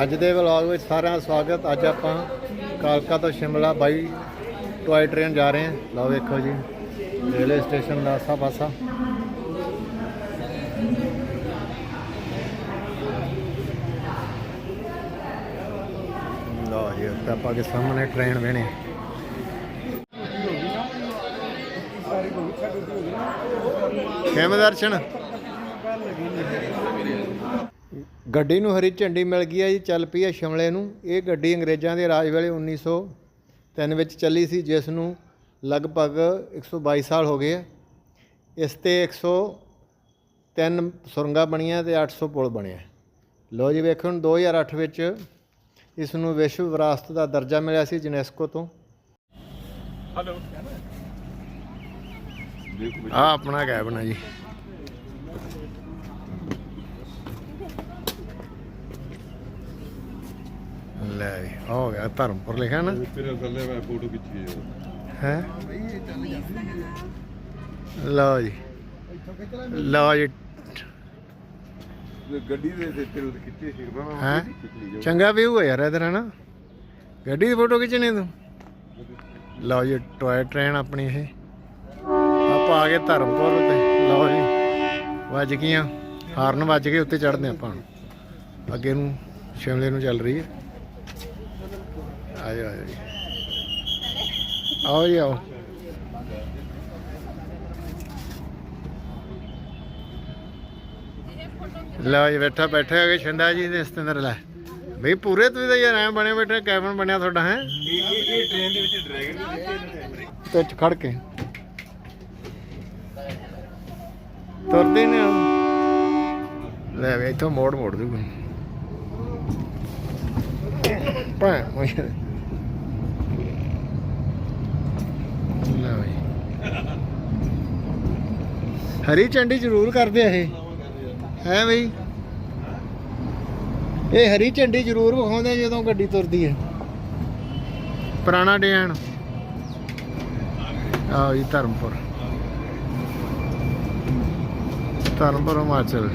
ਅੱਜ ਦੇ ਵਲੌਗ ਵਿੱਚ ਸਾਰਿਆਂ ਦਾ ਸਵਾਗਤ। ਅੱਜ ਆਪਾਂ ਕਾਲਕਾ ਤੋਂ ਸ਼ਿਮਲਾ ਬਾਈ ਟੋਏ ਟ੍ਰੇਨ ਜਾ ਰਹੇ ਹਾਂ। ਲਓ ਵੇਖੋ ਜੀ, ਰੇਲਵੇ ਸਟੇਸ਼ਨ ਦਾ ਆਸਾ ਪਾਸਾ। ਲਓ ਜੀ ਆਪਾਂ ਕੇ ਸਾਹਮਣੇ ਟ੍ਰੇਨ ਵੇਣੇ। ਕਿਵੇਂ ਦਰਸ਼ਨ? ਗੱਡੀ ਨੂੰ ਹਰੀ ਝੰਡੀ ਮਿਲ ਗਈ ਹੈ ਜੀ ਚੱਲ ਪਈ ਹੈ ਸ਼ਿਮਲੇ ਨੂੰ। ਇਹ ਗੱਡੀ ਅੰਗਰੇਜ਼ਾਂ ਦੇ ਰਾਜ ਵੇਲੇ 1903 ਵਿੱਚ ਚੱਲੀ ਸੀ ਜਿਸ ਨੂੰ ਲਗਭਗ 122 ਸਾਲ ਹੋ ਗਏ ਆ। ਇਸ ਤੇ 103 ਸੁਰੰਗਾਂ ਬਣੀਆਂ ਤੇ 800 ਪੁਲ ਬਣਿਆ। ਲੋ ਜੀ ਵੇਖੋ ਹੁਣ 2008 ਵਿੱਚ ਇਸ ਨੂੰ ਵਿਸ਼ਵ ਵਿਰਾਸਤ ਦਾ ਦਰਜਾ ਮਿਲਿਆ ਸੀ ਯੂਨੈਸਕੋ ਤੋਂ। ਹੈਲੋ। ਆ ਆਪਣਾ ਕੈਬਨ ਹੈ ਜੀ। ਲੈ ਜੀ, ਆਹ ਹੋ ਗਿਆ ਧਰਮਪੁਰ ਲਿਖਿਆ ਨਾ। ਤੇਰੇ ਥੱਲੇ ਮੈਂ ਫੋਟੋ ਖਿੱਚੀ ਹੈ ਹੈ? ਲਓ ਜੀ। ਲਓ ਜੀ। ਗੱਡੀ ਦੇ ਤੇ ਤੇਰੇ ਉੱਤੇ ਖਿੱਚੀ ਸੀ ਮੈਂ। ਚੰਗਾ ਵਿਊ ਹੈ ਯਾਰ ਇਧਰ ਹਨਾ? ਗੱਡੀ ਦੀ ਫੋਟੋ ਖਿੱਚਣੀ ਤੂੰ? ਲਓ ਜੀ ਟੋਏ ਟ੍ਰੇਨ ਆਪਣੀ ਇਹ। ਆਪਾਂ ਆ ਗਏ ਧਰਮਪੁਰ ਤੇ ਲਓ ਜੀ ਵੱਜ ਗਈਆਂ। ਹਾਰਨ ਵੱਜ ਗਏ ਉੱਤੇ ਚੜ੍ਹਦੇ ਆਪਾਂ। ਅੱਗੇ ਨੂੰ ਸ਼ਿਮਲੇ ਨੂੰ ਚੱਲ ਰਹੀ ਹੈ। ਆ ਜਾਓ ਆ ਜਾਓ ਜੀ। ਆਓ ਜੀ, ਆਓ। ਲਓ ਜੀ, ਬੈਠਾ, ਬੈਠੇ ਹੈਗੇ ਛਿੰਦਾ ਜੀ ਦੇ ਸਤਿੰਦਰ ਲੈ। ਬਈ, ਪੂਰੇ ਤੁਸੀਂ ਤਾਂ ਯਾਰ ਐ ਬਣੇ ਬੈਠੇ, ਕੈਬਨ ਬਣਿਆ ਤੁਹਾਡਾ, ਹੈ? ਇਹ ਟ੍ਰੇਨ ਦੇ ਵਿੱਚ ਡਰੈਗਨ ਤੇ ਚ ਖੜ ਕੇ। ਤੁਰਦੇ ਨੇ ਲੈ ਵੇ, ਇੱਥੋਂ ਮੋੜ ਮੋੜ ਦੂ ਪਾ ਲੈ ਬਈ ਹਰੀ ਝੰਡੀ ਜ਼ਰੂਰ ਕਰਦੇ ਆ ਇਹ। ਹੈ ਬਈ? ਇਹ ਹਰੀ ਝੰਡੀ ਜ਼ਰੂਰ ਵਿਖਾਉਂਦੇ ਜਦੋਂ ਗੱਡੀ ਤੁਰਦੀ ਹੈ ਪੁਰਾਣਾ ਡਿਜ਼ਾਈਨ। ਆਹ ਜੀ, ਧਰਮਪੁਰ। ਧਰਮਪੁਰ ਹਿਮਾਚਲ।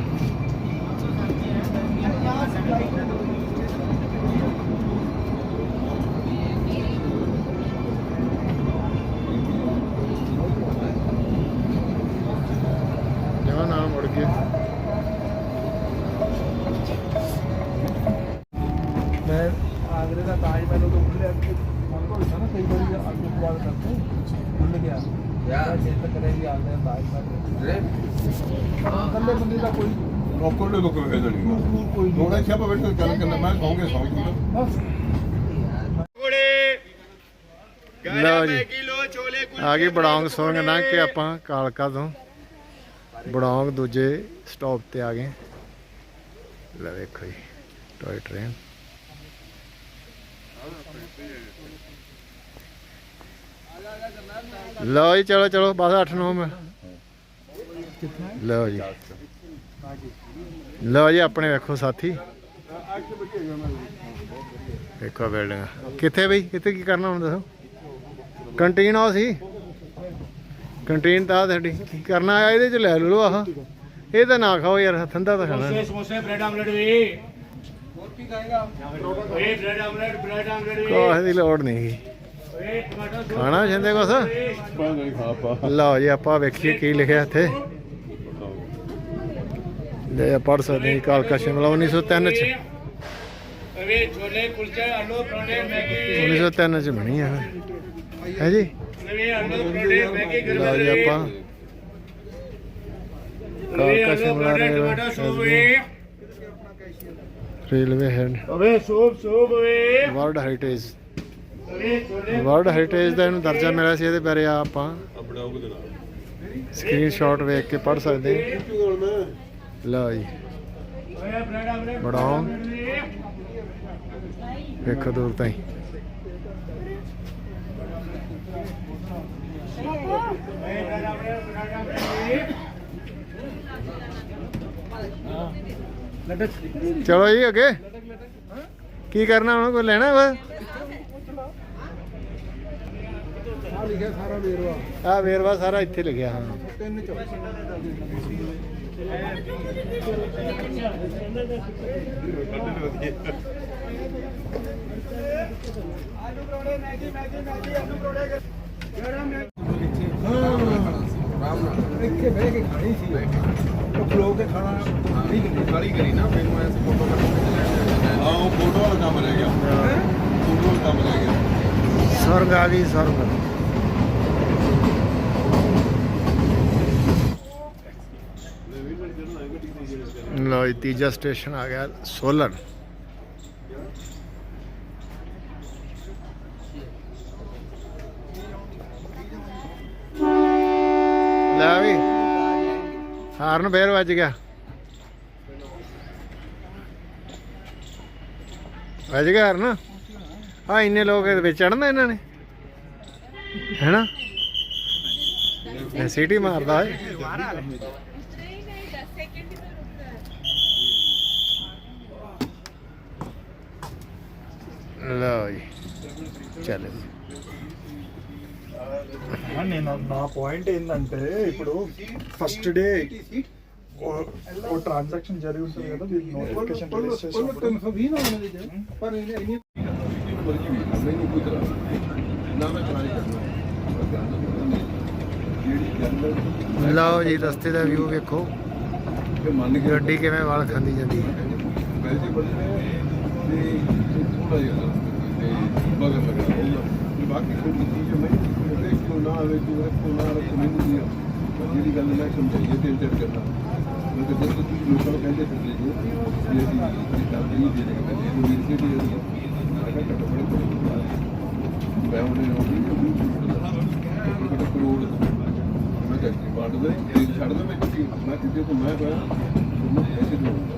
ਕੱਲੇ ਬੰਦੇ ਦਾ ਕੋਈ ਨੌਕਰ ਦੇ ਲੋਕ ਵੇਚ ਦੇਣੀ ਦੂਰ ਦੂਰ ਕੋਈ ਨਹੀਂ। ਥੋੜਾ ਛਾਪਾ ਬੈਠ ਕੇ ਗੱਲ ਕਰਨਾ ਮੈਂ ਕਹੂੰਗੇ ਸੌਂ ਜੀ ਬਸ। ਲਓ ਜੀ। ਆ ਗਏ ਬੜੌਂਗ ਸੁਰੰਗ ਲੰਘ ਕੇ ਆਪਾਂ ਕਾਲਕਾ ਤੋਂ ਬੜੌਂਗ ਦੂਜੇ ਸਟਾਪ ਤੇ ਆ ਗਏ। ਲੈ ਵੇਖੋ ਜੀ ਟੋਏ ਟ੍ਰੇਨ ਲਓ ਜੀ ਚਲੋ ਚਲੋ ਬਸ 8 9 ਮਿੰਟ। ਲਓ ਜੀ। ਲਓ ਜੀ ਆਪਣੇ ਵੇਖੋ ਸਾਥੀ। ਦੇਖੋ ਬਿਲਡਿੰਗ ਕਿੱਥੇ ਬਈ? ਇੱਥੇ ਕੀ ਕਰਨਾ ਹੁਣ ਦੱਸੋ? ਕੰਟੀਨ ਆ ਸੀ। ਕੰਟੀਨ ਤਾਂ ਸਾਡੀ। ਕੀ ਕਰਨਾ ਆ ਇਹਦੇ ਚ? ਲੈ ਲਓ ਆਹ। ਇਹ ਤਾਂ ਨਾ ਖਾਓ ਯਾਰ ਠੰਡਾ ਤਾਂ ਖਾਣਾ। ਸਮੋਸੇ ਬ੍ਰੈਡ ਆਮਲੇਟ ਵੀ। ਹੋਰ ਕੀ ਖਾਏਗਾ ਇਹ ਬ੍ਰੈਡ ਆਮਲੇਟ ਬ੍ਰੈਡ ਆਮਲੇਟ ਵੀ। ਕੋਈ ਦੀ ਲੋੜ ਨਹੀਂ ਹੈਗੀ ਖਾਣਾ ਛਿੰਦੇ ਕੋਸ ਲਓ ਜੀ ਆਪਾਂ ਵੇਖੀਏ ਕੀ ਲਿਖਿਆ ਇੱਥੇ। ਲੈ ਪੜ ਸਕਦੇ ਹਾਂ ਕਾਲਕਾ ਸ਼ਿਮਲਾ 1903 ਚ ਅਵੇ ਛੋਲੇ ਕੁਲਚੇ ਆਲੂ ਪਰੌਂਠੇ ਮੈਗੀ 1903 ਚ ਬਣੀ ਆ ਹੈ ਜੀ? ਨਵੇਂ ਆਲੂ ਪਰੌਂਠੇ ਮੈਗੀ ਗਰਮਾ ਜੀ ਆਪਾਂ। ਕਾਲਕਾ ਸ਼ਿਮਲਾ ਰੇਲਵੇ ਰੇਲਵੇ ਹੈ। ਅਵੇ ਸੂਬ ਸੂਬ ਵੇ ਵਰਲਡ ਹੈਰੀਟੇਜ ਵਰਲਡ ਹੈਰੀਟੇਜ ਦਾ ਇਹਨੂੰ ਦਰਜਾ ਮਿਲਿਆ ਸੀ ਇਹਦੇ ਬਾਰੇ ਆਪਾਂ ਸਕਰੀਨਸ਼ਾਟ ਵੇਖ ਕੇ ਪੜ ਸਕਦੇ ਹਾਂ। ਲਓ ਜੀ। ਬੜਾਉਂ ਵੇਖੋ ਦੂਰ ਤਾਈ। ਚਲੋ ਜੀ, ਅੱਗੇ। ਕੀ ਕਰਨਾ ਹੁਣ? ਕੋਈ ਲੈਣਾ ਵਾ? ਆ ਲਿਖਿਆ ਸਾਰਾ ਵੇਰਵਾ ਸਾਰਾ ਇੱਥੇ ਲਿਖਿਆ ਹਾਂ। ਤਿੰਨ ਚੋ ਇੱਥੇ ਬਹਿ ਕੇ ਖਾਣੀ ਸੀ ਉਹ ਖਲੋ ਕੇ ਖਾਣਾ ਠੀਕ ਨਹੀਂ ਕਾਲੀ ਕਰੀ ਨਾ ਮੈਨੂੰ ਐਸ ਫੋਟੋ ਕੱਢ ਹਾਂ ਉਹ ਫੋਟੋ ਵਾਲਾ ਕੰਮ ਰਹਿ ਗਿਆ। ਫੋਟੋ ਵਾਲਾ ਕੰਮ ਰਹਿ ਗਿਆ ਸੁਰਗ ਆ ਗਈ ਸੁਰਗ ਲਓ ਜੀ ਤੀਜਾ ਸਟੇਸ਼ਨ ਆ ਗਿਆ ਸੋਲਨ ਲੈ ਵੀ। ਹਾਰਨ ਫੇਰ ਵੱਜ ਗਿਆ। ਵੱਜ ਗਿਆ ਹਾਰਨ? ਆ ਇੰਨੇ ਲੋਕ ਇਹਦੇ ਵਿੱਚ ਚੜਨਾ ਇਹਨਾਂ ਨੇ। ਹੈਨਾ? ਸਿਟੀ ਮਾਰਦਾ ਏ ਲਓ ਜੀ ਚੱਲ నేను నా పాయింట్ ఏంటంటే ఇప్పుడు ఫస్ట్ డే ఓ ట్రాన్సాక్షన్ జరిగి ఉంటుంది కదా మీరు నోటిఫికేషన్ రిలీజ్ చేసినప్పుడు 320 ਨਾ ਹੋਣੇ ਦੇ ਪਰ ਇਹ ਇੰਨੀ ਮੈਨੂੰ ਕੋਈ ਤਰ੍ਹਾਂ ਨਾ ਮੈਂ ਟਰਾਈ ਕਰਨਾ ਜਿਹੜੀ ਜਨਰਲ ਲਓ ਜੀ ਰਸਤੇ ਦਾ ਵਿਊ ਵੇਖੋ ਕਿ ਮੰਨ ਕੇ ਗੱਡੀ ਕਿਵੇਂ ਵਾਲ ਖਾਂਦੀ ਜਾਂਦੀ ਹੈ ਵੈਸੇ ਬੜੇ ਤੇ ਥੋੜਾ ਜਿਹਾ ਤੇ ਮਗਰ ਲਗਾ ਹੋਊਗਾ ਤੇ ਬਾਕੀ ਕੋਈ ਚੀਜ਼ ਮੈਂ ਦੇਖ ਕਿਉਂ ਨਾ ਆਵੇ ਤੂੰ ਰੱਖੋ ਨਾ ਰੱਖੋ ਮੈਨੂੰ ਨਹੀਂ ਜਿਹੜੀ ਗੱਲ ਮੈਂ ਸਮਝਾਈਏ ਤੇ ਇੰਟਰ ਕਰਦਾ ਮੈਂ ਕਿ ਜਦੋਂ ਤੁਸੀਂ ਲੋਕਾਂ ਨੂੰ ਕਹਿੰਦੇ ਫਿਰਦੇ ਜੋ ਵੀ ਅਸੀਂ ਇਹ ਨਹੀਂ ਦੇ ਰਹੇ ਕਹਿੰਦੇ ਇਹ ਵੀਰ ਸੀ ਦੀ ਮੈਂ ਕਿਹਾ ਘੱਟੋ ਘੱਟ ਕਰੋੜ ਮੈਂ ਉਹਨੇ ਉਹ ਕਰੋੜ ਮੈਂ ਕਿਹਾ ਕਿ ਦੇ ਛੱਡ ਦੋ ਮੈਂ ਕਿ? ਮੈਂ ਕਿਤੇ ਤੋਂ ਪਿਆ? ਉਹਨੂੰ ਪੈਸੇ ਦਊਂਗਾ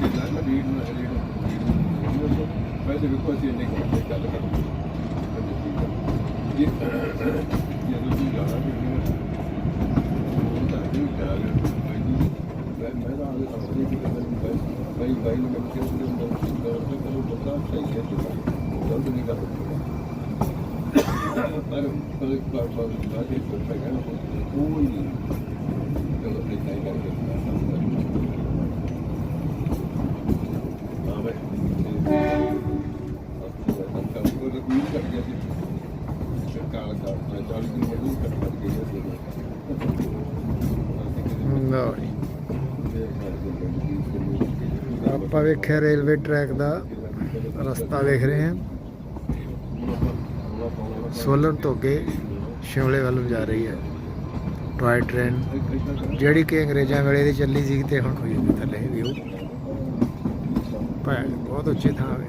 ਜਿੱਦਾਂ ਮੈਂ ਰੀਡ ਨਾ ਰੀਡ ਵੈਸੇ ਵੇਖੋ ਅਸੀਂ ਇੰਨੇ ਕੁ ਗੱਲ ਕਰਦੇ। ਇਹ ਜਦੋਂ ਤੁਸੀਂ ਜਾਣਾ ਕਿ ਉਹ ਤਾਂ ਇਹ ਕਰਾ ਲਿਆ ਮੈਂ ਮੈਂ ਤਾਂ ਆਲੇ ਸਾਹਮਣੇ ਕੀ ਕਰਦਾ ਬਾਈ ਬਾਈ ਬਾਈ ਨੂੰ ਮੈਂ ਕਿਹਾ ਕਿ ਉਹ ਦੌਰ ਤੇ ਕਰੋ ਬੰਦਾ ਸਹੀ ਹੈ ਤੇ ਗਲਤ ਨਹੀਂ ਕਰ ਪਰ ਪਰ ਪਰ ਪਰ ਬਾਅਦ ਵਿੱਚ ਕੋਈ ਕੋਈ ਨਹੀਂ ਚਲੋ ਤੇ ਕਾਈ ਕਰਕੇ ਹਾਂ ਮੈਂ ਕੰਮ ਕੋਈ ਰਿਕੂਲ ਕਰ ਗਿਆ ਸੀ ਸਰਕਾਰ ਦਾ 40 ਦਿਨ ਮਜ਼ਦੂਰ ਕੱਟ ਕਰ ਗਿਆ ਸੀ ਲਓ ਜੀ। ਆਪਾਂ ਵੇਖਿਆ ਰੇਲਵੇ ਟਰੈਕ ਦਾ ਰਸਤਾ ਵੇਖ ਰਹੇ ਹਾਂ। ਸੋਲਨ ਤੋਂ ਅੱਗੇ ਸ਼ਿਮਲੇ ਵੱਲ ਨੂੰ ਜਾ ਰਹੀ ਹੈ। ਟੋਏ ਟ੍ਰੇਨ, ਜਿਹੜੀ ਕਿ ਅੰਗਰੇਜ਼ਾਂ ਵੇਲੇ ਦੀ ਚੱਲੀ ਸੀ ਤੇ ਹੁਣ ਹੋਈ ਹੈ ਥੱਲੇ ਵਿਊ ਭਾਈ ਬਹੁਤ ਉੱਚੀ ਥਾਂ ਹੈ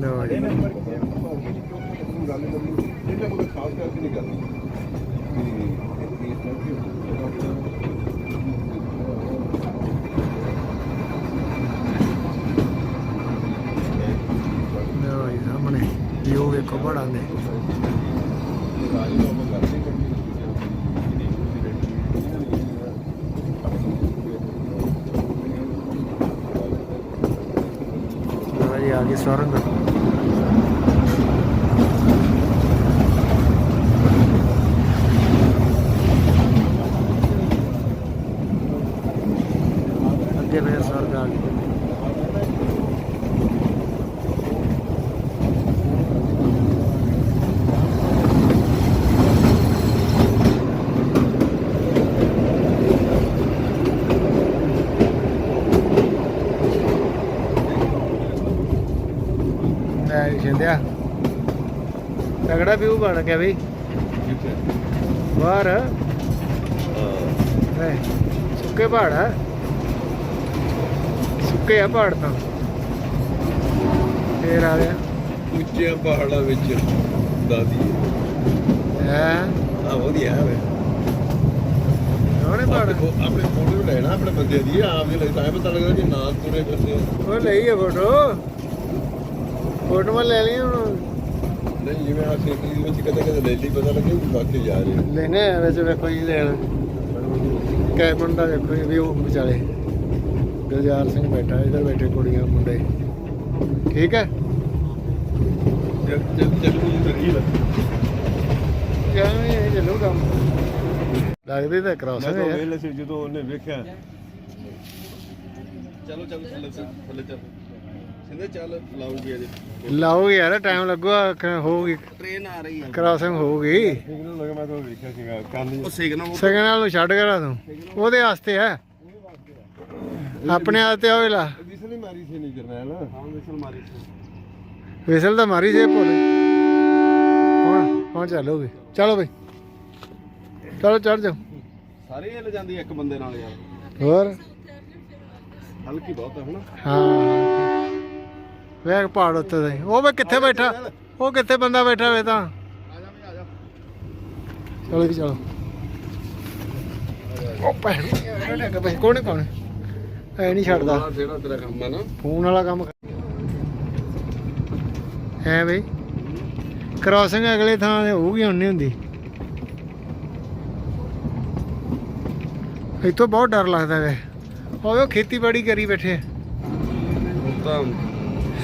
ਲਓ ਜੀ ਗੱਲ ਕਰਨੀ ਇਹਨਾਂ ਕੋਲ ਖਾਸ ਕਰਕੇ ਨਹੀਂ ਕਰਨੀ ਲਓ ਜੀ ਸਾਹਮਣੇ ਵਿਊ ਵੇਖੋ ਬੜਾ ਨੇ ਲਓ ਜੀ, ਆ ਗਈ ਸੁਰੰਗ ਅੱਗੇ ਗਈ ਲੈ ਜਿੰਦਿਆ ਤਗੜਾ ਵਿਊ ਬਣ ਗਿਆ ਬਈ। ਬਾਹਰ। ਲੈ ਸੁੱਕੇ ਪਹਾੜ ਆ। ਸੁੱਕੇ ਆ ਪਹਾੜ ਤਾਂ। ਫੇਰ ਆ ਗਿਆ। ਉੱਚੇ ਪਹਾੜਾਂ ਵਿੱਚ ਦਾਦੀ। ਹੈ? ਆ ਵਧੀਆ ਹੈ ਸੋਹਣੇ ਪਹਾੜ ਆਪਣੇ ਆਪਣੇ ਫੋਟੋ ਲੈਣਾ ਆਪਣੇ ਬੰਦੇ ਦੀ ਆਪ ਦੇ ਲਈ ਤਾਂ ਇਹ ਪਤਾ ਲੱਗਦਾ ਕਿ ਨਾ ਤੁਰੇ ਫਿਰਦੇ ਉਹ ਲਈ ਆ ਫੋਟੋ। ਫੋਟੋਆਂ ਲੈ ਲਈਆਂ ਹੁਣ। ਨਹੀਂ ਜਿਵੇਂ ਆ ਖੇਤੀ ਦੇ ਵਿੱਚ ਕਦੇ ਕਦੇ ਲੈ ਲਈ ਪਤਾ ਲੱਗੇ ਕਿ ਬਾਕੀ ਜਾ ਰਹੇ ਆ। ਵਿੱਚ ਵੇਖੋ ਜੀ ਲੈਣ। ਕੈ ਮੁੰਡਾ ਵੇਖੋ ਜੀ ਵਿਊ ਵਿਚਾਲੇ। ਗੁਲਜ਼ਾਰ ਸਿੰਘ ਬੈਠਾ ਇਧਰ ਬੈਠੇ ਕੁੜੀਆਂ ਮੁੰਡੇ। ਠੀਕ ਹੈ? ਜਦ ਜਦ ਨੂੰ ਕਰੀ ਕਿਵੇਂ ਇਹ ਚੱਲੂ ਕੰਮ? ਲੱਗਦੇ ਤਾਂ ਕਰਾਸ ਮੈਂ ਤਾਂ ਹੈ ਵੇਲੇ ਸੀ ਜਦੋਂ ਉਹਨੇ ਵੇਖਿਆ। ਚਲੋ ਚਲੋ ਥੱਲੇ ਥੱਲੇ ਚੱਲ। ਕਹਿੰਦੇ ਚੱਲ ਲਾਉਗੀ ਅਜੇ। ਲਾਓ ਯਾਰ ਟਾਈਮ ਲੱਗੂਗਾ ਹੋਊਗੀ। ਟ੍ਰੇਨ ਆ ਰਹੀ ਆ ਕ੍ਰਾਸਿੰਗ ਹੋਊਗੀ। ਸਿਗਨਲ ਲਗਾ ਮੈਂ ਤਾਂ ਵੇਖਿਆ ਸੀਗਾ ਕੰਨ ਉਹ ਸਿਗਨਲ ਸਗਨ ਨੂੰ ਛੱਡ ਕਰਾ ਤੂੰ। ਉਹਦੇ ਵਾਸਤੇ ਹੈ। ਆਪਣੇ ਵਾਸਤੇ ਹੋਵੇ ਲਾ ਵਿਸਲ ਮਾਰੀ ਸੀ ਨਹੀਂ ਜਰਨੈਲ। ਹਾਂ ਵਿਸਲ ਮਾਰੀ ਸੀ। ਵਿਸਲ ਤਾਂ ਮਾਰੀ ਸੀ ਭੋਲੇ। ਹੁਣ ਹੁਣ ਚੱਲੋਗੇ ਚਲੋ ਬਈ। ਚਲੋ ਚੜ ਜਾਓ। ਸਾਰੇ ਇਹ ਲੈ ਜਾਂਦੀ ਇੱਕ ਬੰਦੇ ਨਾਲ ਯਾਰ। ਹੋਰ? ਹਲਕੀ ਬਹੁਤ ਹੈ ਹਨਾ? ਹਾਂ ਵੇਖ ਪਹਾੜ ਉੱਤੇ ਦਾ ਹੀ। ਉਹ ਵੇ ਕਿੱਥੇ ਬੈਠਾ? ਉਹ ਕਿੱਥੇ ਬੰਦਾ ਬੈਠਾ ਵੇ ਤਾਂ? ਚਲੋ ਜੀ ਚਲੋ। ਉਹ ਭੈਣ। ਕੋਣ ਕੋਣ ਐ ਨਹੀਂ ਛੱਡਦਾ। ਆਹ ਜਿਹੜਾ ਤੇਰਾ ਕੰਮ ਹੈ ਨਾ। ਫੋਨ ਵਾਲਾ ਕੰਮ ਹੈ ਬਈ। ਕ੍ਰਾਸਿੰਗ ਅਗਲੇ ਥਾਂ ਤੇ ਹੋਊਗੀ ਹੁਣ ਨਹੀਂ ਹੁੰਦੀ। ਇੱਥੋਂ ਬਹੁਤ ਡਰ ਲੱਗਦਾ ਵੇ। ਉਹ ਖੇਤੀਬਾੜੀ ਕਰੀ ਬੈਠੇ ਤਾਂ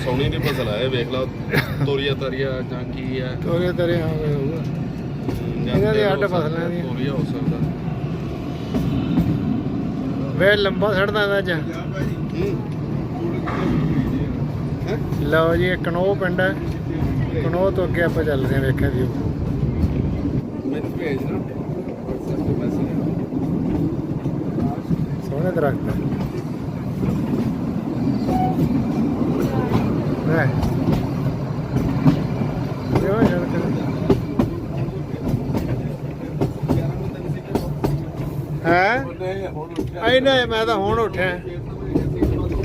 ਸੋਨੀ ਦੀ ਫਸਲ ਇਹ ਵੇਖ ਲਾ ਤੋਰੀਆ ਤਰੀਆ ਜਾਂ ਕੀ ਆ। ਤੋਰੇ ਤਰੇ ਹਾਂ ਹੋਊਗਾ। ਜਾਂ ਇਹਨਾਂ ਦੀ ਅੱਡ ਫਸਲਾਂ ਦੀਆਂ। ਤੋਰੀਆ ਹੋ ਸਕਦਾ। ਵੇ ਲੰਬਾ ਛੱਡਦਾ ਦਾ ਜਾਂ ਹੈ ਲਓ ਜੀ ਇਹ ਕਨੋ ਪਿੰਡ ਹੈ। ਕਨੋ ਤੋਂ ਅੱਗੇ ਆਪਾਂ ਚੱਲਦੇ ਹਾਂ ਵੇਖਿਆ ਜੀ। ਮੈਨੂੰ ਭੇਜ ਨਾ WhatsApp ਤੇ ਮੈਸੇਜ ਸੋਹਣੇ ਦਰਖਤ ਹੈ ਜੋ ਸੜਕ ਹੈ? ਆਈ ਨਾ ਮੈਂ ਤਾਂ ਹੁਣ ਉੱਠਿਆ।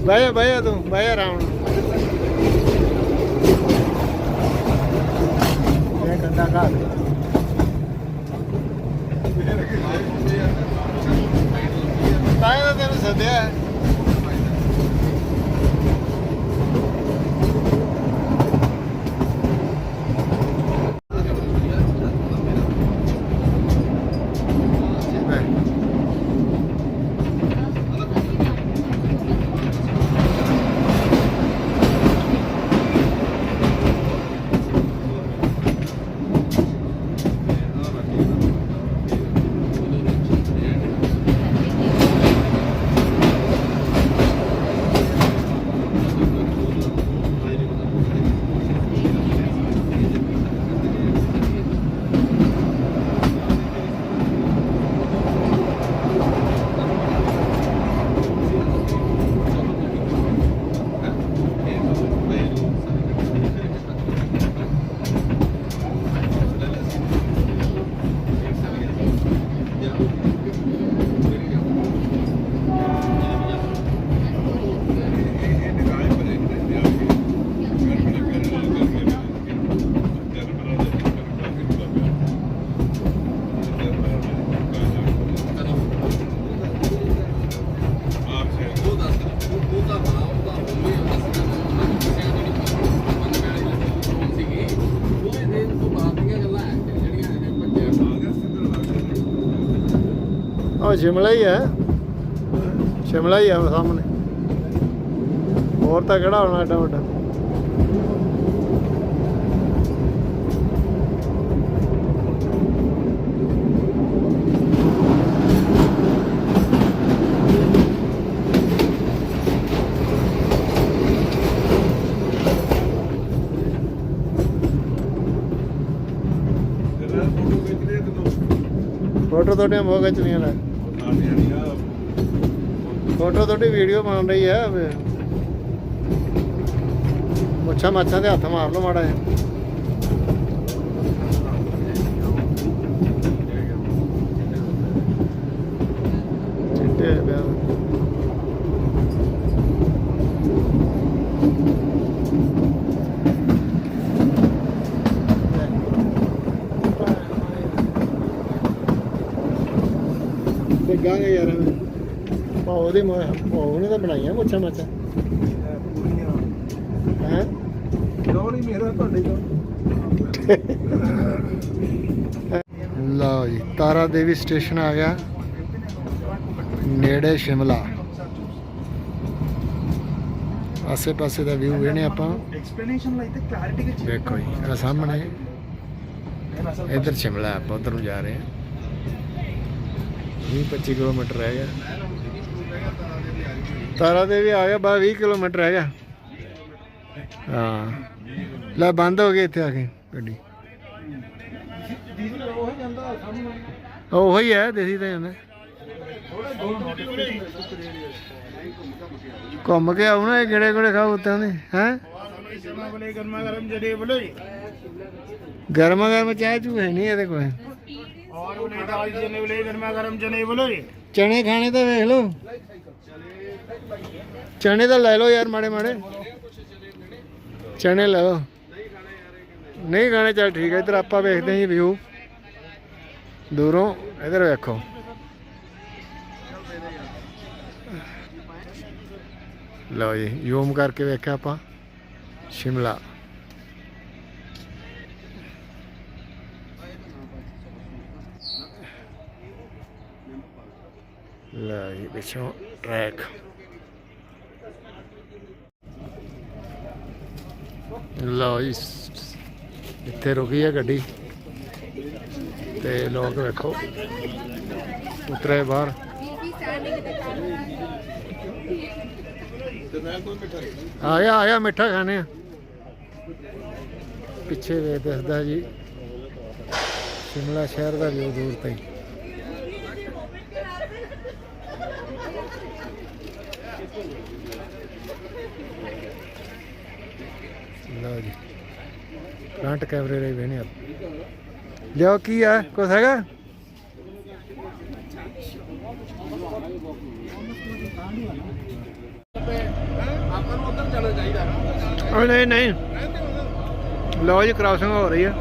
ਬਹਿ ਜਾ ਬਹਿ ਜਾ ਤੂੰ ਬਹਿ ਜਾ ਆਰਾਮ ਨਾਲ। ਇਹ ਕੰਡਾ ਘਾਟ ਤਾਂ ਇਹਦਾ ਤੈਨੂੰ ਸੱਦਿਆ ਹੈ। ਲੈ। ਉਹ ਸ਼ਿਮਲਾ ਹੀ ਹੈ ਸ਼ਿਮਲਾ ਹੀ ਹੈ ਸਾਹਮਣੇ। ਹੋਰ ਤਾਂ ਕਿਹੜਾ ਹੋਣਾ ਏਡਾ ਵੱਡਾ? ਫੋਟੋ ਖਿੱਚ ਲਿਆ ਕਿਦੋਂ ਤੁਹਾਡੀਆਂ ਬਹੁਤ ਖਿੱਚਣੀਆਂ ਨੇ। ਫੋਟੋ ਤੁਹਾਡੀ ਵੀਡੀਓ ਬਣ ਰਹੀ ਹੈ ਵੇ। ਮੁੱਛਾਂ ਮਾਛਾਂ ਦੇ ਹੱਥ ਮਾਰ ਲਓ ਮਾੜਾ ਜਿਹਾ ਚਿੱਟੇ ਪਿਆ ਲੱਗਾਂਗੇ ਯਾਰ। ਭਾਉ ਦੇ ਮੋਹ ਭਾਉ ਨੇ ਤਾਂ ਬਣਾਈਆਂ ਮੁੱਛਾਂ ਮਾਛਾਂ ਹੈ? ਲੋੜੀ ਮੇਰਾ ਤੁਹਾਡੇ ਤੋਂ? ਲਓ ਜੀ ਤਾਰਾ ਦੇਵੀ ਸਟੇਸ਼ਨ ਆ ਗਿਆ। ਨੇੜੇ ਸ਼ਿਮਲਾ। ਆਸੇ ਪਾਸੇ ਦਾ ਵਿਊ ਇਹਨੇ ਆਪਾਂ। ਦੇਖੋ ਜੀ ਆ ਸਾਹਮਣੇ। ਇਧਰ ਸ਼ਿਮਲਾ ਆਪਾਂ ਉਧਰ ਨੂੰ ਜਾ ਰਹੇ ਹਾਂ। 20 25 ਕਿਲੋਮੀਟਰ ਰਹਿ ਗਿਆ। ਤਾਰਾ ਦੇ ਵੀ ਆ ਗਿਆ ਬਾ 20 ਕਿਲੋਮੀਟਰ ਰਹਿ ਗਿਆ। ਹਾਂ। ਲੈ ਬੰਦ ਹੋ ਗਈ ਇੱਥੇ ਆ ਕੇ ਗੱਡੀ। ਉਹ ਹੀ ਹੈ ਦੇਸੀ ਤਾਂ ਜਾਂਦਾ। ਘੁੰਮ ਕੇ ਆਉ ਨਾ ਇਹ ਗੇੜੇ ਕਿਹੜੇ ਖਾਉ ਉੱਤਾਂ ਦੇ ਹੈ? ਗਰਮਾ ਗਰਮ ਚਾਹ ਚੂ ਹੈ ਨਹੀਂ ਇਹਦੇ ਕੋਲ। दाल चने बोले गरमा गरम चने बोलो जी ਚਣੇ ਖਾਣੇ ਤਾਂ ਵੇਖ ਲਓ ਚਣੇ ਤਾਂ ਲੈ ਲਓ ਯਾਰ ਮਾੜੇ ਮਾੜੇ ਚਣੇ ਲੈ ਲਓ ਨਹੀਂ ਖਾਣੇ ਚੱਲ ਠੀਕ ਹੈ ਇਧਰ ਆਪਾਂ ਵੇਖਦੇ ਹਾਂ ਜੀ ਵਿਊ ਦੂਰੋਂ ਇਧਰ ਵੇਖੋ ਲਓ ਜੀ ਜ਼ੂਮ ਕਰਕੇ ਵੇਖਿਆ ਆਪਾਂ ਸ਼ਿਮਲਾ ਲੈ ਜੀ, ਪਿੱਛੋਂ ਟਰੈਕ ਲਓ ਜੀ, ਇੱਥੇ ਰੁਕੀ ਹੈ ਗੱਡੀ। ਤੇ ਲੋਕ ਵੇਖੋ, ਉਤਰੇ ਬਾਹਰ। ਆਇਆ ਆਇਆ, ਮਿੱਠਾ ਖਾਣੇ ਆ। ਪਿੱਛੇ ਵੇ ਦਿਸਦਾ ਜੀ, ਸ਼ਿਮਲਾ ਸ਼ਹਿਰ ਦਾ ਵਿਊ ਦੂਰ ਤੋਂ ਹੀ ਲਓ ਜੀ ਫਰੰਟ ਕੈਮਰੇ ਰਹੇ ਵੇਨੇ ਆਪ ਲਿਓ ਕੀ ਆ? ਕੁਛ ਹੈਗਾ? ਆਪਾਂ ਨੂੰ ਉੱਧਰ ਜਾਣਾ ਚਾਹੀਦਾ। ਨਹੀਂ ਨਹੀਂ। ਲਓ ਜੀ ਕ੍ਰਾਸਿੰਗ ਹੋ ਰਹੀ ਹੈ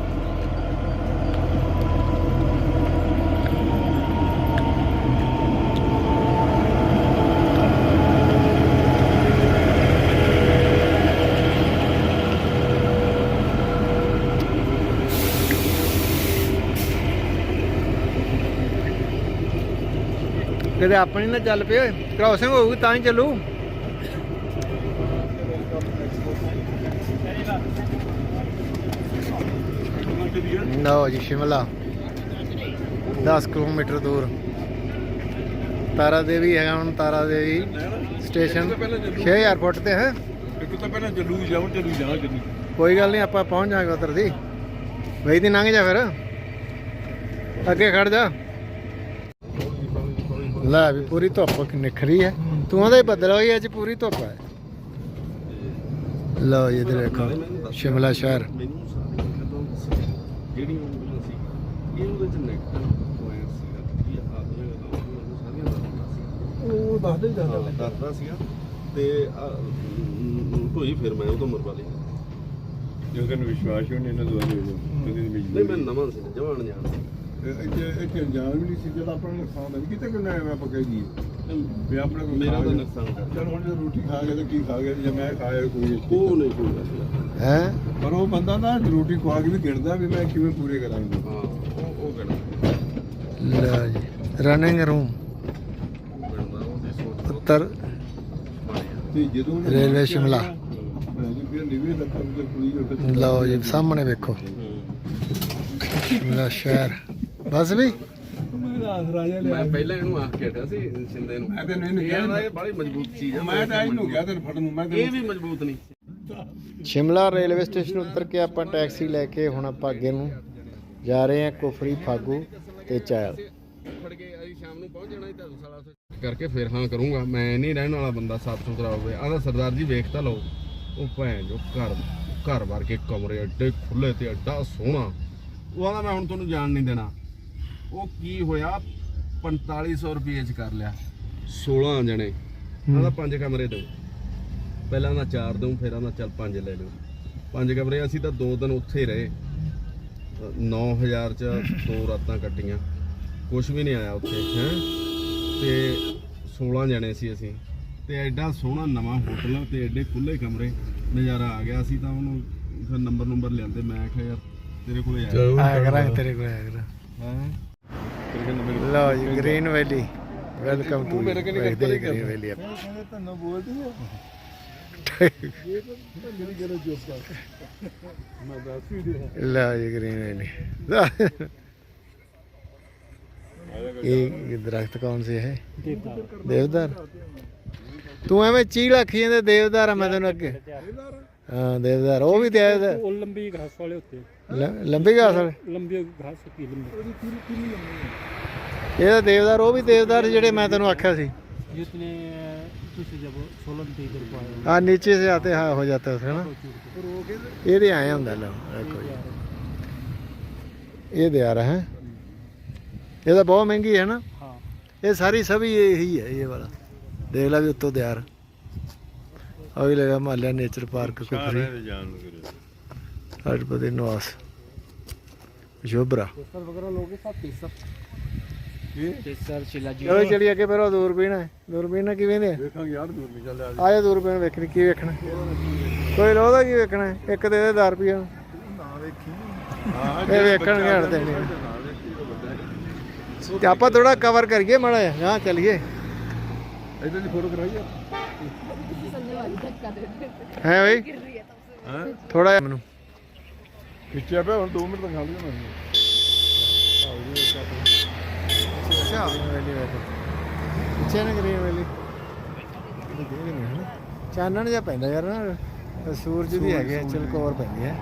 ਕਿਤੇ ਆਪਣੀ ਨਾ ਚੱਲ ਪਏ ਕ੍ਰਾਸਿੰਗ ਹੋਊਗੀ ਤਾਂ ਹੀ ਚੱਲੂ। ਲਓ ਜੀ ਸ਼ਿਮਲਾ। 10 ਕਿਲੋਮੀਟਰ ਦੂਰ। ਤਾਰਾ ਦੇਵੀ ਹੈਗਾ ਹੁਣ ਤਾਰਾ ਦੇਵੀ ਸਟੇਸ਼ਨ 6000 ਫੁੱਟ ਤੇ ਹੈ? ਇੱਕ ਤਾਂ ਪਹਿਲਾਂ ਚੱਲੂ ਜਾਉਂ ਚੱਲੂ ਜਾਣਾ ਚੱਲੂ ਕੋਈ ਗੱਲ ਨਹੀਂ ਆਪਾਂ ਪਹੁੰਚ ਜਾਾਂਗੇ ਉਧਰ ਦੀ। ਵਈ ਦੀ ਲੰਘ ਜਾ ਫਿਰ। ਅੱਗੇ ਖੜ ਜਾ। ਲੈ ਵੀ ਪੂਰੀ ਧੁੱਪ ਨਿਖਰੀ ਹੈ। ਤੂੰ ਹੀ ਬੱਦਲ ਹੋਈ ਅੱਜ ਪੂਰੀ ਧੁੱਪ ਹੈ। ਲਓ ਇਧਰ ਦੇਖੋ ਸ਼ਿਮਲਾ ਸ਼ਹਿਰ। ਜਿਹੜੀ ਉਹ ਸੀ ਇਹ ਉਹਦੇ ਚ ਨੈਗੇਟਿਵ ਪੁਆਇੰਟ ਸੀਗਾ ਕਿ ਆਹ ਦੀਆਂ ਗੱਲਾਂ ਮੈਨੂੰ ਸਾਰੀਆਂ ਦੱਸਦਾ ਸੀ ਉਹ ਦੱਸਦੇ ਹੀ ਜਾਂਦਾ ਦੱਸਦਾ ਸੀਗਾ। ਤੇ ਹੋਈ ਫਿਰ ਮੈਂ ਉਹ ਤੋਂ ਮਰਵਾ ਲਈ। ਜੋ ਤੈਨੂੰ ਵਿਸ਼ਵਾਸ ਹੀ ਨਹੀਂ ਇਹਨਾਂ ਦੁਆਰੇ ਨਹੀਂ ਮੈਂ ਨਵਾਂ ਸੀ ਜਵਾਨ ਜਾਣ ਸੀ ਇੱਥੇ ਇੱਥੇ ਅਣਜਾਣ ਵੀ ਨਹੀਂ ਸੀ ਜਦ ਆਪਣਾ ਨੁਕਸਾਨ ਹੈ ਕਿਤੇ ਕੋਈ ਨਾ ਐਵੇਂ ਆਪਾਂ ਕਹਿ ਦਈਏ। ਵੀ ਆਪਣੇ ਕੋਲ ਮੇਰਾ ਖਾ ਤਾਂ ਗਿਆ। ਨੁਕਸਾਨ ਕਰ ਚੱਲ ਹੁਣ ਜੇ ਰੋਟੀ ਖਾ ਗਿਆ ਤਾਂ ਕੀ ਖਾ ਗਿਆ ਜੇ ਮੈਂ ਖਾਇਆ ਕੋਈ ਉਹ ਨਹੀਂ ਕੋਈ ਗੱਲ ਹੈ? ਪਰ ਉਹ ਬੰਦਾ ਨਾ ਰੋਟੀ ਖਵਾ ਕੇ ਵੀ ਗਿਣਦਾ ਵੀ ਮੈਂ ਕਿਵੇਂ ਪੂਰੇ ਕਰਾਂਗਾ। ਹਾਂ ਉਹ ਉਹ ਗਣਾ ਲਓ ਜੀ ਰਨਿੰਗ ਰੂਮ ਉੱਤਰ। ਰੇਲਵੇ ਸ਼ਿਮਲਾ। ਲਓ ਜੀ ਸਾਹਮਣੇ ਵੇਖੋ। ਸ਼ਿਮਲਾ ਸ਼ਹਿਰ। ਬਸ ਵੀ। ਰਾਜਾ ਮੈਂ ਪਹਿਲਾਂ ਇਹਨੂੰ ਆਖ ਕੇ ਹਟਿਆ ਸੀ ਸਿੰਦੇ ਨੂੰ। ਮੈਂ ਤੈਨੂੰ ਇਹਨੂੰ ਇਹ ਕਿਹਾ ਕਹਿੰਦਾ ਇਹ ਬੜੀ ਮਜ਼ਬੂਤ ਚੀਜ਼ ਆ। ਮੈਂ ਤਾਂ ਇਹਨੂੰ ਗਿਆ ਤੈਨੂੰ ਫੜਨ ਨੂੰ ਮੈਂ ਇਹ ਤੈਨੂੰ ਵੀ ਮਜ਼ਬੂਤ ਨਹੀਂ। ਸ਼ਿਮਲਾ ਰੇਲਵੇ ਸਟੇਸ਼ਨ ਉੱਤਰ ਕੇ ਆਪਾਂ ਟੈਕਸੀ ਲੈ ਕੇ ਹੁਣ ਆਪਾਂ ਅੱਗੇ ਨੂੰ ਜਾ ਰਹੇ ਹਾਂ ਕੁਫਰੀ ਫਾਗੂ ਤੇ ਚਾਇਲ ਫੜ ਕੇ ਅਸੀਂ ਸ਼ਾਮ ਨੂੰ ਪਹੁੰਚ ਜਾਣਾ ਧਰਮਸ਼ਾਲਾ ਉੱਥੇ। ਕਰਕੇ ਫਿਰ ਹਾਂ ਕਰੂੰਗਾ। ਮੈਂ ਨਹੀਂ ਰਹਿਣ ਵਾਲਾ ਬੰਦਾ ਸਾਫ਼ ਸੁਥਰਾ ਹੋਵੇ। ਆਹਦਾ ਸਰਦਾਰ ਜੀ ਵੇਖ ਤਾਂ ਲਓ। ਉਹ ਭੈਣ ਜੋ ਘਰ ਘਰ ਵਰਗੇ ਕਮਰੇ ਐਡੇ ਖੁੱਲੇ ਤੇ ਐਡਾ ਸੋਹਣਾ। ਉਹ ਆਂਦਾ ਮੈਂ ਹੁਣ ਤੁਹਾਨੂੰ ਜਾਣ ਨਹੀਂ ਦੇਣਾ। ਉਹ ਕੀ ਹੋਇਆ? 4500 ਰੁਪਏ ਚ ਕਰ ਲਿਆ। 16 ਜਣੇ। ਆਂਦਾ ਪੰਜ ਕਮਰੇ ਦਿਓ ਪਹਿਲਾਂ ਮੈਂ ਚਾਰ ਦਊਂ ਫਿਰ ਆਂਦਾ ਚੱਲ ਪੰਜ ਲੈ ਲਓ ਪੰਜ ਕਮਰੇ ਅਸੀਂ ਤਾਂ ਦੋ ਦਿਨ ਉੱਥੇ ਰਹੇ। 9000 ਚ ਦੋ ਰਾਤਾਂ ਕੱਟੀਆਂ। ਕੁਝ ਵੀ ਨਹੀਂ ਆਇਆ ਉੱਥੇ ਹੈ? ਤੇ 16 ਜਣੇ ਸੀ ਅਸੀਂ। ਤੇ ਐਡਾ ਸੋਹਣਾ ਨਵਾਂ ਹੋਟਲ ਤੇ ਐਡੇ ਖੁੱਲੇ ਕਮਰੇ। ਨਜ਼ਾਰਾ ਆ ਗਿਆ। ਸੀ ਤਾਂ ਉਹਨੂੰ ਫਿਰ ਨੰਬਰ ਨੰਬਰ ਲਿਆਂਦੇ। ਮੈਂ ਕਿਹਾ ਯਾਰ ਤੇਰੇ ਕੋਲੇ ਆਇਆ ਆਇਆ ਕਰਾਂਗੇ ਤੇਰੇ ਕੋਲ ਆਇਆ ਕਰਾਂ ਹੈ? ਲਓ ਜੀ ਗ੍ਰੀਨ ਵੈਲੀ ਵੈਲਕਮ ਟੂ ਵੇਖਦੇ ਗ੍ਰੀਨ ਵੈਲੀ ਆ ਗ੍ਰੀਨ ਵੈਲੀ ਇਹ ਦਰਖਤ ਕੌਣ ਸੇ ਹੈ ਦੇਵਦਾਰ। ਤੂੰ ਐਵੇਂ ਚੀਲ ਆਖੀ ਜਾਂਦੇ ਦੇਵਦਾਰ ਮੈਂ ਤੈਨੂੰ ਅੱਗੇ। ਹਾਂ ਦੇਵਦਾਰ। ਉਹ ਵੀ ਦੇਵਦਾਰ ਉਹ ਲੰਬੀ ਘਾਸ ਵਾਲੇ ਉੱਤੇ। ਲ- ਲੰਬੀ ਘਾਸ ਵਾਲੇ लंबी घास होती है लंबी ਇਹਦਾ ਦੇਵਦਾਰ ਉਹ ਵੀ ਦੇਵਦਾਰ ਜਿਹੜੇ ਮੈਂ ਤੈਨੂੰ ਆਖਿਆ ਸੀ जितने तुझसे जब सोलन पे इधर को आए ਆ ਨੀਚੇ से आते हाँ हो जाता है ना ਇਹਦੇ ਆਏ ਹੁੰਦਾ ਲੋ ਦੇਖੋ ਜੀ ਇਹ ਦੇ ਆ ਰਹਾ ਹੈ ਇਹ ਤਾਂ ਬਹੁਤ ਮਹਿੰਗੀ ਹੈ ਨਾ हाँ ਇਹ ਸਾਰੀ ਸਭੀ ਇਹੀ ਹੈ ਇਹ ਵਾਲਾ ਦੇਖ ਲੈ ਵੀ ਉੱਤੋਂ ਤਿਆਰ ਆ ਵੀ ਲਗਾ ਮਾਲਿਆ ਨੇਚਰ ਪਾਰਕ ਕੁਕਰੀ ਜਾਣ ਨੂੰ ਕਰੇ ਹਰਪਤੀ ਨਿਵਾਸ ਸ਼ੋਭਰਾ केसर वगैरह लोगे साथ केसर केसर शिलाजी ਚਲੋ ਚਲੀ ਅੱਗੇ ਫਿਰ ਉਹ ਦੂਰਬੀਨ ਹੈ ਦੂਰਬੀਨ ਨਾਲ ਕਿਵੇਂ ਦੇ ਵੇਖਾਂਗੇ ਯਾਰ ਦੂਰ ਨਹੀਂ ਚੱਲਿਆ ਆਇਆ ਦੂਰਬੀਨ ਵੇਖਣੀ ਕੀ ਵੇਖਣਾ ਕੋਈ ਲੋਦਾ ਕੀ ਵੇਖਣਾ ਹੈ? ਇੱਕ ਦੇ ਦੇ 10 ਰੁਪਏ ਨਾ ਵੇਖੀ ਇਹ ਵੇਖਣਗੇ ਹਟਦੇ ਨਹੀਂ ਨਾ ਵੇਖੀ ਉਹ ਵੱਡਾ ਹੈ। ਤੇ ਆਪਾਂ ਥੋੜਾ ਕਵਰ ਕਰੀਏ ਮਾੜਾ ਜਿਹਾ ਹਾਂ ਚੱਲੀਏ ਇੱਧਰ ਦੀ ਫੋਟੋ ਕਰਾਈਏ ਹੈ ਬਈ ਹਾਂ ਥੋੜਾ ਜਿਹਾ ਮੈਨੂੰ ਖਿੱਚਿਆ ਪਿਆ ਹੁਣ 2 ਮਿੰਟ ਤੱਕ ਖਾ ਲਿਆ ਮੈਂ ਅੱਛਾ। ਵੈਲੀ ਵੇਖੋ ਪਿੱਛੇ ਨਾ ਗ੍ਰੀਨ ਵੈਲੀ। ਚਾਨਣ ਜਿਹਾ ਪੈਂਦਾ ਯਾਰ ਨਾ ਸੂਰਜ ਵੀ ਹੈਗੇ ਚਲਕੋਰ ਪੈਂਦੀ ਹੈ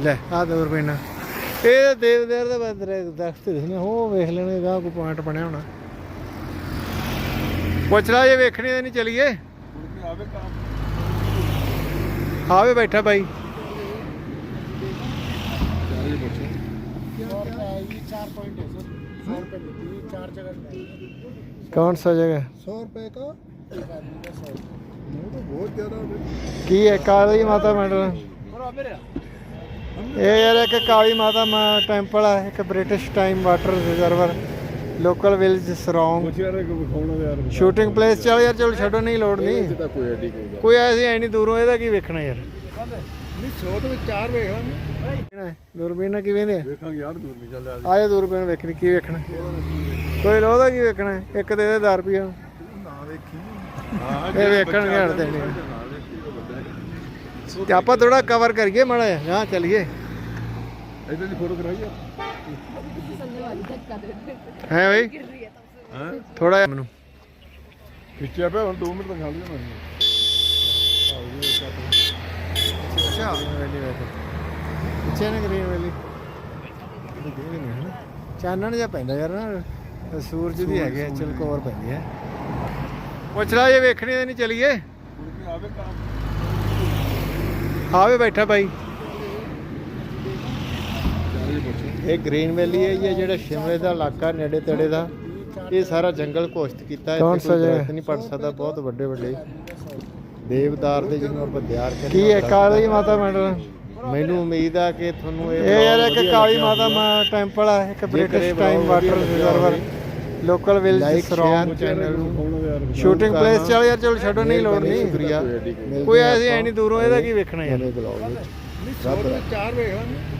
ਲੈ ਆ ਦੂਰ ਪੈਣਾ ਇਹ ਦੇਵਦਾਰ ਦਾ ਬੰਦਰ ਦਰਖਤ ਦਿਸਨੇ ਉਹ ਵੇਖ ਲੈਣੇ ਗਾਹ ਕੋ ਪੁਆਇੰਟ ਬਣਿਆ ਹੋਣਾ। ਪੁੱਛ ਲਾ ਜੇ ਵੇਖਣੀ ਨਹੀਂ ਚਲੀਏ। ਆਵੇ ਬੈਠਾ ਬਾਈ ਚਾਰੇ ਪੁੱਛੋ चार पॉइंट है सर सौ रुपये लेती है चार जगह ਕੌਣ ਸਾ ਜਗ੍ਹਾ सौ रुपये का एक आदमी का सौ ਉਹ ਤਾਂ ਬਹੁਤ ਜ਼ਿਆਦਾ ਹੋਵੇ ਕੀ ਹੈ ਕਾਲੀ ਮਾਤਾ ਮੰਡਲ ਇਹ ਯਾਰ ਇੱਕ ਕਾਲੀ ਮਾਤਾ ਮਾ ਟੈਂਪਲ ਹੈ ਇੱਕ British time water reservoir local village ਸਰੋਂਗ ਕੁਛ ਯਾਰ ਕੋਈ ਵਿਖਾਉਣਾ ਯਾਰ ਸ਼ੂਟਿੰਗ ਪਲੇਸ ਚੱਲ ਯਾਰ ਚਲੋ ਛੱਡੋ ਨਹੀਂ ਲੋੜ ਇਹ ਨਹੀਂ ਤਾਂ ਕੋਈ ਐਡੀ ਕੋਈ ਗੱਲ ਕੋਈ ਐਸੀ ਐ ਨਹੀਂ ਦੂਰੋਂ ਇਹਦਾ ਕੀ ਵੇਖਣਾ ਯਾਰ ਨਹੀਂ 100 ਦੇ ਵਿੱਚ ਚਾਰ ਵੇਖ ਲਾਂਗੇ। ਦੂਰਬੀਨ ਨਾਲ ਕਿਵੇਂ ਦੇ ਵੇਖਾਂਗੇ ਯਾਰ ਦੂਰ ਨਹੀਂ ਚੱਲਿਆ ਆਇਆ ਦੂਰਬੀਨ ਵੇਖਣੀ ਕੀ ਵੇਖਣਾ? ਕੋਈ ਲੋਦਾ ਕੀ ਵੇਖਣਾ? ਇੱਕ ਦੇ ਦੇ 10 ਰੁਪਏ ਨਾ ਵੇਖੀ। ਹਾਂ ਇਹ ਵੇਖਣਗੇ ਹਟਦੇ ਨਹੀਂ। ਨਾ ਵੇਖੀ ਉਹ ਵੱਡਾ ਹੈ। ਤੇ ਆਪਾਂ ਥੋੜਾ ਕਵਰ ਕਰੀਏ ਮਾੜਾ ਜਿਹਾ ਹਾਂ ਚੱਲੀਏ। ਇੱਧਰ ਦੀ ਫੋਟੋ ਕਰਾਈਏ ਹੈ ਬਈ। ਥੋੜਾ ਜਿਹਾ ਮੈਨੂੰ। ਖਿੱਚਿਆ ਪਿਆ ਹੁਣ 2 ਮਿੰਟ ਤੱਕ ਖਾ ਲਿਆ ਮੈਂ ਅੱਛਾ। ਵੈਲੀ ਵੇਖੋ ਪਿੱਛੇ ਨਾ ਗ੍ਰੀਨ ਵੈਲੀ। ਦੇਖ ਨਹੀਂ ਹਨਾ ਚਾਨਣ ਜਿਹਾ ਪੈਂਦਾ ਯਾਰ ਨਾ ਸੂਰਜ ਵੀ ਹੈਗੇ ਚਲਕੋਰ ਪੈਂਦੀ ਹੈ ਪੁੱਛ ਲਾ ਜੇ ਵੇਖਣੀ ਤਾਂ ਨਹੀਂ ਚਲੀਏ। ਆਵੇ ਕੰਮ ਆਵੇ ਬੈਠਾ ਪੁੱਛੋ ਇਹ ਗ੍ਰੀਨ ਵੈਲੀ ਹੈ ਜੀ ਇਹ ਜਿਹੜਾ ਸ਼ਿਮਲੇ ਦਾ ਇਲਾਕਾ ਨੇੜੇ ਤੇੜੇ ਦਾ ਇਹ ਸਾਰਾ ਜੰਗਲ ਘੋਸ਼ਿਤ ਕੀਤਾ ਹੈ ਇੱਥੇ ਕੋਈ ਦਰਖਤ ਨਹੀਂ ਪੜ ਸਕਦਾ ਬਹੁਤ ਵੱਡੇ ਵੱਡੇ ਦੇਵਦਾਰ ਦੇ ਜਿਹਨੂੰ ਆਪਾਂ ਦਿਆਰ ਕਹਿੰਦੇ ਕੀ ਹੈ ਕਾਲੀ ਮਾਤਾ ਮੰਡਲ ਮੈਨੂੰ ਉਮੀਦ ਆ ਕਿ ਤੁਹਾਨੂੰ ਇਹ ਇਹ ਯਾਰ ਇੱਕ ਕਾਲੀ ਮਾਤਾ ਮਾ ਟੈਂਪਲ ਹੈ ਇੱਕ British time water reservoir local village ਸਰੋਂਗ channel ਨੂੰ ਸ਼ੂਟਿੰਗ ਪਲੇਸ ਚੱਲ ਯਾਰ ਚਲੋ ਛੱਡੋ ਨਹੀਂ ਲੋੜ ਨਹੀਂ। ਸ਼ੁਕਰੀਆ। ਕੋਈ ਐਸੀ ਐ ਨਹੀਂ ਦੂਰੋਂ ਇਹਦਾ ਕੀ ਵੇਖਣਾ ਯਾਰ? ਨਹੀਂ 100 ਦੇ। ਵਿੱਚ ਚਾਰ ਵੇਖ ਲਾਂਗੇ।